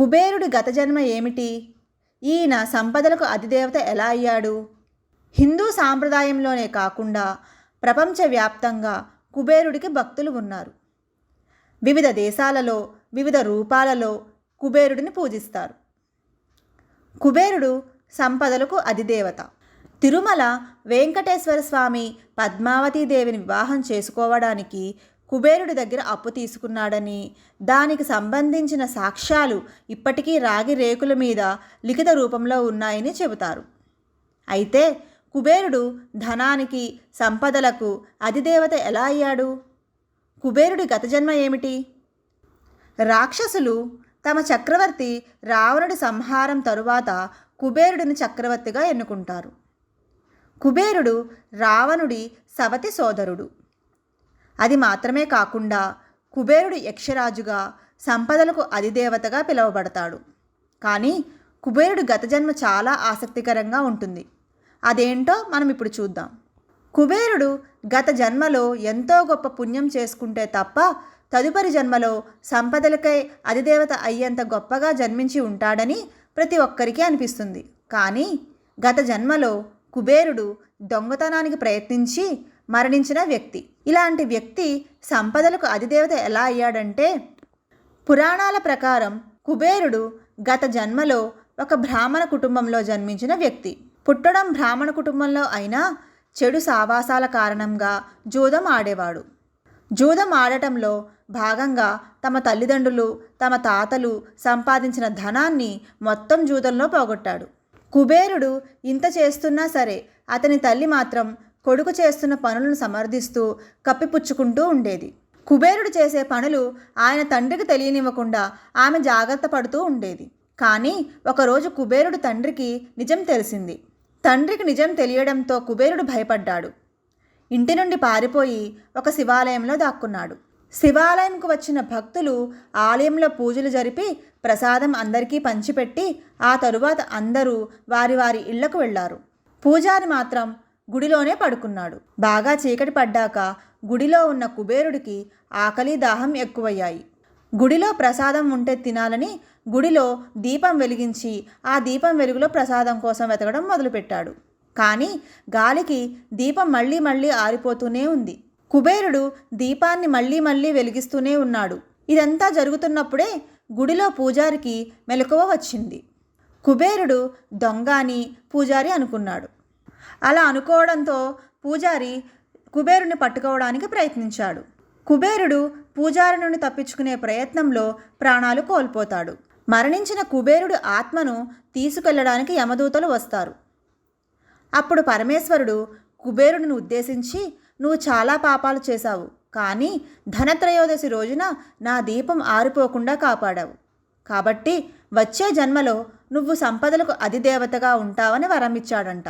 కుబేరుడి గత జన్మ ఏమిటి? ఈయన సంపదలకు అధిదేవత ఎలా అయ్యాడు? హిందూ సాంప్రదాయంలోనే కాకుండా ప్రపంచవ్యాప్తంగా కుబేరుడికి భక్తులు ఉన్నారు. వివిధ దేశాలలో వివిధ రూపాలలో కుబేరుడిని పూజిస్తారు. కుబేరుడు సంపదలకు అధిదేవత. తిరుమల వెంకటేశ్వర స్వామి పద్మావతీదేవిని వివాహం చేసుకోవడానికి కుబేరుడి దగ్గర అప్పు తీసుకున్నాడని. దానికి సంబంధించిన సాక్ష్యాలు ఇప్పటికీ రాగి రేకుల మీద లిఖిత రూపంలో ఉన్నాయని చెబుతారు. అయితే కుబేరుడు ధనానికి సంపదలకు అధిదేవత ఎలా అయ్యాడు? కుబేరుడి గత జన్మ ఏమిటి? రాక్షసులు తమ చక్రవర్తి రావణుడి సంహారం తరువాత కుబేరుడిని చక్రవర్తిగా ఎన్నుకుంటారు. కుబేరుడు రావణుడి సవతి సోదరుడు. అది మాత్రమే కాకుండా కుబేరుడు యక్షరాజుగా సంపదలకు అధిదేవతగా పిలువబడతాడు. కానీ కుబేరుడు గత జన్మ చాలా ఆసక్తికరంగా ఉంటుంది. అదేంటో మనం ఇప్పుడు చూద్దాం. కుబేరుడు గత జన్మలో ఎంతో గొప్ప పుణ్యం చేసుకుంటే తప్ప తదుపరి జన్మలో సంపదలకై అధిదేవత అయ్యేంత గొప్పగా జన్మించి ఉంటాడని ప్రతి ఒక్కరికి అనిపిస్తుంది. కానీ గత జన్మలో కుబేరుడు దొంగతనానికి ప్రయత్నించి మరణించిన వ్యక్తి. ఇలాంటి వ్యక్తి సంపదలకు అధిదేవత ఎలా అయ్యాడంటే పురాణాల ప్రకారం కుబేరుడు గత జన్మలో ఒక బ్రాహ్మణ కుటుంబంలో జన్మించిన వ్యక్తి. పుట్టడం బ్రాహ్మణ కుటుంబంలో అయినా చెడు సావాసాల కారణంగా జూదం ఆడేవాడు. జూదం ఆడటంలో భాగంగా తమ తల్లిదండ్రులు తమ తాతలు సంపాదించిన ధనాన్ని మొత్తం జూదంలో పోగొట్టాడు. కుబేరుడు ఇంత చేస్తున్నా సరే అతని తల్లి మాత్రం కొడుకు చేస్తున్న పనులను సమర్థిస్తూ కప్పిపుచ్చుకుంటూ ఉండేది. కుబేరుడు చేసే పనులు ఆయన తండ్రికి తెలియనివ్వకుండా ఆమె జాగ్రత్త పడుతూ ఉండేది. కానీ ఒకరోజు కుబేరుడు తండ్రికి నిజం తెలిసింది. తండ్రికి నిజం తెలియడంతో కుబేరుడు భయపడ్డాడు. ఇంటి నుండి పారిపోయి ఒక శివాలయంలో దాక్కున్నాడు. శివాలయంకు వచ్చిన భక్తులు ఆలయంలో పూజలు జరిపి ప్రసాదం అందరికీ పంచిపెట్టి ఆ తరువాత అందరూ వారి వారి ఇళ్ళకు వెళ్ళారు పూజారి మాత్రం గుడిలోనే పడుకున్నాడు. బాగా చీకటి పడ్డాక గుడిలో ఉన్న కుబేరుడికి ఆకలి దాహం ఎక్కువయ్యాయి. గుడిలో ప్రసాదం ఉంటే తినాలని గుడిలో దీపం వెలిగించి ఆ దీపం వెలుగులో ప్రసాదం కోసం వెతకడం మొదలుపెట్టాడు. కానీ గాలికి దీపం మళ్ళీ మళ్ళీ ఆరిపోతూనే ఉంది. కుబేరుడు దీపాన్ని మళ్ళీ మళ్ళీ వెలిగిస్తూనే ఉన్నాడు. ఇదంతా జరుగుతున్నప్పుడే గుడిలో పూజారికి మెలకువ వచ్చింది. కుబేరుడు దొంగ అని పూజారి అనుకున్నాడు. అలా అనుకోవడంతో పూజారి కుబేరుని పట్టుకోవడానికి ప్రయత్నించాడు. కుబేరుడు పూజారి నుండి తప్పించుకునే ప్రయత్నంలో ప్రాణాలు కోల్పోతాడు. మరణించిన కుబేరుడు ఆత్మను తీసుకెళ్ళడానికి యమదూతలు వస్తారు. అప్పుడు పరమేశ్వరుడు కుబేరుడిని ఉద్దేశించి నువ్వు చాలా పాపాలు చేశావు కానీ ధనత్రయోదశి రోజున నా దీపం ఆరిపోకుండా కాపాడావు. కాబట్టి వచ్చే జన్మలో నువ్వు సంపదలకు అధిదేవతగా ఉంటావని వరమిచ్చాడంట.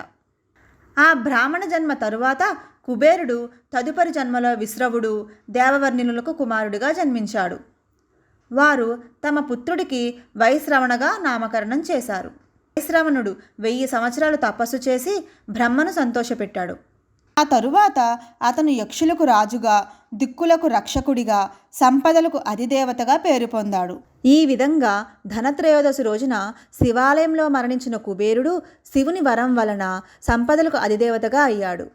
ఆ బ్రాహ్మణ జన్మ తరువాత కుబేరుడు తదుపరి జన్మలో విశ్రవుడు దేవవర్ణినులకు కుమారుడిగా జన్మించాడు. వారు తమ పుత్రుడికి వైశ్రవణగా నామకరణం చేశారు. వైశ్రవణుడు వెయ్యి సంవత్సరాలు తపస్సు చేసి బ్రహ్మను సంతోషపెట్టాడు. ఆ తరువాత అతను యక్షులకు రాజుగా దిక్కులకు రక్షకుడిగా సంపదలకు అధిదేవతగా పేరు పొందాడు. ఈ విధంగా ధనత్రయోదశి రోజున శివాలయంలో మరణించిన కుబేరుడు శివుని వరం వలన సంపదలకు అధిదేవతగా అయ్యాడు.